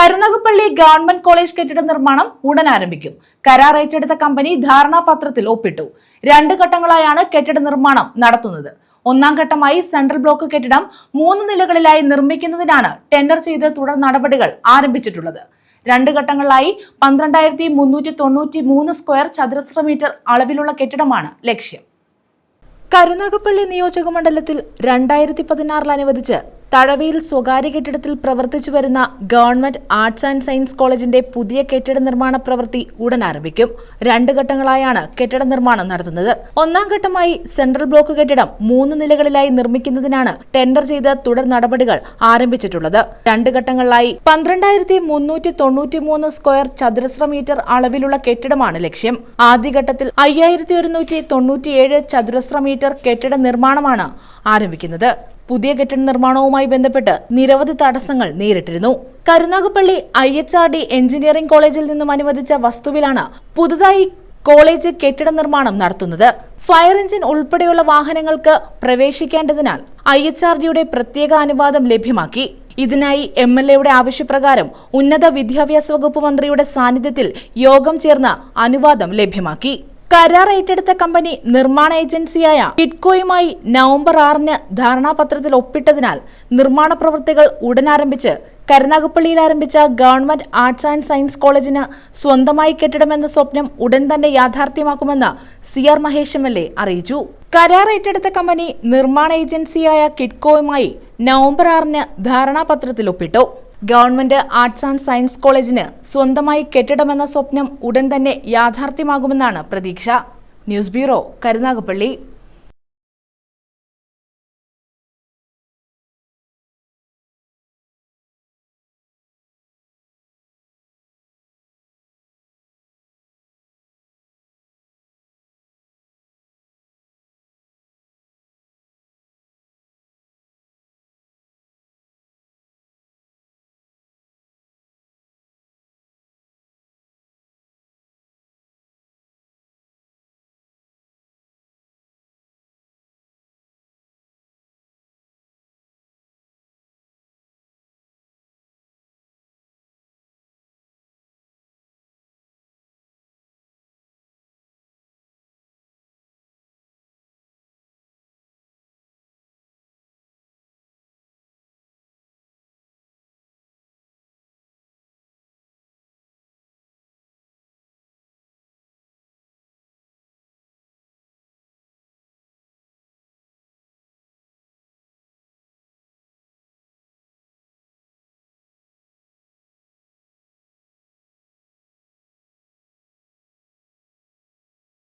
Karunagappally government college കെട്ടിട നിർമ്മാണം ഉടൻ ആരംഭിക്കും. കരാർ ഏറ്റെടുത്ത കമ്പനി ധാരണാപത്രത്തിൽ ഒപ്പിട്ടു. രണ്ട് ഘട്ടങ്ങളായാണ് കെട്ടിട നിർമ്മാണം നടത്തുന്നത്. ഒന്നാം ഘട്ടമായി സെൻട്രൽ ബ്ലോക്ക് കെട്ടിടം മൂന്ന് നിലകളിലായി നിർമ്മിക്കുന്നതിനാണ് ടെൻഡർ ചെയ്ത് തുടർ നടപടികൾ ആരംഭിച്ചിട്ടുള്ളത്. രണ്ട് ഘട്ടങ്ങളിലായി പന്ത്രണ്ടായിരത്തി മുന്നൂറ്റി തൊണ്ണൂറ്റി മൂന്ന് സ്ക്വയർ ചതുരശ്ര മീറ്റർ അളവിലുള്ള കെട്ടിടമാണ് ലക്ഷ്യം. കരുനാഗപ്പള്ളി നിയോജക മണ്ഡലത്തിൽ രണ്ടായിരത്തി പതിനാറിൽ അനുവദിച്ച് തഴവയിൽ സ്വകാര്യ കെട്ടിടത്തിൽ പ്രവർത്തിച്ചു വരുന്ന ഗവൺമെന്റ് ആർട്സ് ആൻഡ് സയൻസ് കോളേജിന്റെ പുതിയ കെട്ടിട നിർമ്മാണ പ്രവൃത്തി ഉടൻ ആരംഭിക്കും. രണ്ട് ഘട്ടങ്ങളായാണ് കെട്ടിട നിർമ്മാണം നടത്തുന്നത്. ഒന്നാം ഘട്ടമായി സെൻട്രൽ ബ്ലോക്ക് കെട്ടിടം മൂന്ന് നിലകളിലായി നിർമ്മിക്കുന്നതിനാണ് ടെൻഡർ ചെയ്ത് തുടർ നടപടികൾ ആരംഭിച്ചിട്ടുള്ളത്. രണ്ട് ഘട്ടങ്ങളിലായി പന്ത്രണ്ടായിരത്തി മുന്നൂറ്റി തൊണ്ണൂറ്റി മൂന്ന് സ്ക്വയർ ചതുരശ്ര മീറ്റർ അളവിലുള്ള കെട്ടിടമാണ് ലക്ഷ്യം. ആദ്യഘട്ടത്തിൽ അയ്യായിരത്തി ഒരുന്നൂറ്റി തൊണ്ണൂറ്റിയേഴ് ചതുരശ്ര മീറ്റർ കെട്ടിട നിർമ്മാണമാണ് ആരംഭിക്കുന്നത്. പുതിയ കെട്ടിട നിർമ്മാണവുമായി ബന്ധപ്പെട്ട് നിരവധി തടസ്സങ്ങൾ നേരിട്ടിരുന്നു. Karunagappally I H R D engineering കോളേജിൽ നിന്നും അനുവദിച്ച വസ്തുവിലാണ് പുതുതായി കോളേജ് കെട്ടിട നിർമ്മാണം നടത്തുന്നത്. ഫയർ എഞ്ചിൻ ഉൾപ്പെടെയുള്ള വാഹനങ്ങൾക്ക് പ്രവേശിക്കേണ്ടതിനാൽ ഐ എച്ച് ആർ ഡിയുടെ പ്രത്യേക അനുവാദം ലഭ്യമാക്കി. ഇതിനായി എം എൽ എയുടെ ആവശ്യപ്രകാരം ഉന്നത വിദ്യാഭ്യാസ വകുപ്പ് മന്ത്രിയുടെ സാന്നിധ്യത്തിൽ യോഗം ചേർന്ന് അനുവാദം ലഭ്യമാക്കി. കരാർ ഏറ്റെടുത്ത കമ്പനി നിർമ്മാണ ഏജൻസിയായ കിറ്റ്കോയുമായി നവംബർ ആറിന് ധാരണാപത്രത്തിൽ ഒപ്പിട്ടതിനാൽ നിർമ്മാണ പ്രവൃത്തികൾ ഉടൻ ആരംഭിച്ച് കരുനാഗപ്പള്ളിയിൽ ആരംഭിച്ച ഗവൺമെന്റ് ആർട്സ് ആൻഡ് സയൻസ് കോളേജിന് സ്വന്തമായി കെട്ടിടമെന്ന സ്വപ്നം ഉടൻ തന്നെ യാഥാർത്ഥ്യമാക്കുമെന്ന് C R Mahesh M L A അറിയിച്ചു. കരാർ ഏറ്റെടുത്ത കമ്പനി നിർമ്മാണ ഏജൻസിയായ കിറ്റ്കോയുമായി നവംബർ ആറിന് ധാരണാപത്രത്തിൽ ഒപ്പിട്ടു. ഗവൺമെന്റ് ആർട്സ് ആൻഡ് സയൻസ് കോളേജിന് സ്വന്തമായി കെട്ടിടമെന്ന സ്വപ്നം ഉടൻ തന്നെ യാഥാർത്ഥ്യമാകുമെന്നാണ് പ്രതീക്ഷ. News bureau Karunagappally.